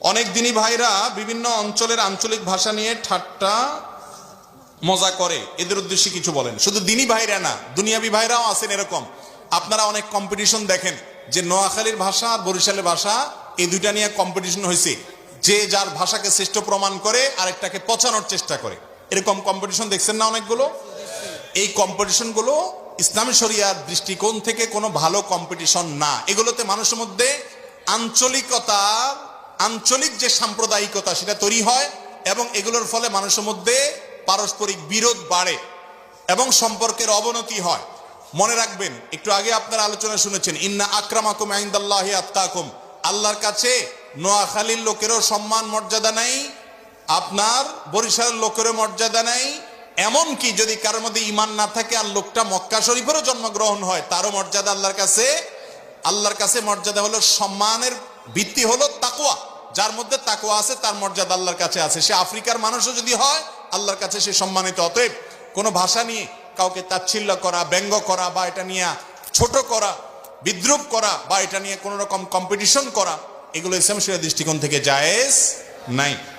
অনেক দিনই ভাইরা বিভিন্ন অঞ্চলের আঞ্চলিক ভাষা নিয়ে ঠাট্টা মজা করে। এদের উদ্দেশ্যে কিছু বলেন। শুধু দিনী ভাইরা না, দুনিয়াবি ভাইরাও আছেন এরকম। আপনারা অনেক কম্পিটিশন দেখেন যে নোয়াখালীর ভাষা আর বরিশালের ভাষা, এই দুইটা নিয়ে কম্পিটিশন হয়েছে। যে যার ভাষাকে শ্রেষ্ঠ প্রমাণ করে, আরেকটাকে পচানোর চেষ্টা করে। এরকম কম্পিটিশন দেখছেন না অনেকগুলো? এই কম্পিটিশনগুলো ইসলামী শরিয়ার দৃষ্টিকোণ থেকে কোনো ভালো কম্পিটিশন না। এগুলোতে মানুষের মধ্যে আঞ্চলিকতার আঞ্চলিক যে সাম্প্রদায়িকতা সেটা তৈরি হয় এবং এগুলোর ফলে মানুষের মধ্যে পারস্পরিক বিরোধ বাড়ে এবং সম্পর্কের অবনতি হয়। মনে রাখবেন, একটু আগে আপনারা আলোচনা শুনেছেন, ইন্না আক্রামাকুম আইন্দাল্লাহ আত্মাকুম আল্লাহর কাছে নোয়াখালীর লোকেরও সম্মান, মর্যাদা নাই, আপনার বরিশালের লোকেরও মর্যাদা নাই। এমন কি যদি কারোর মধ্যে ইমান না থাকে আর লোকটা মক্কা শরীফেরও জন্মগ্রহণ হয়, তারও মর্যাদা আল্লাহর কাছে। আল্লাহর কাছে মর্যাদা হলো সম্মানের ভিত্তি হলো তাকোয়া যার মধ্যে তাকোয়া আছে, তার মর্যাদা আল্লাহর কাছে আছে। সে আফ্রিকার মানুষও যদি হয়, আল্লাহর কাছে সে সম্মানিত। অতএব কোনো ভাষা নিয়ে কাউকে তাচ্ছিল্য করা, ব্যঙ্গ করা বা এটা নিয়ে ছোট করা, বিদ্রুপ করা বা এটা নিয়ে কোনো রকম কম্পিটিশন করা, এগুলো ইসলাম শরিয়া দৃষ্টিকোণ থেকে জায়েজ নাই।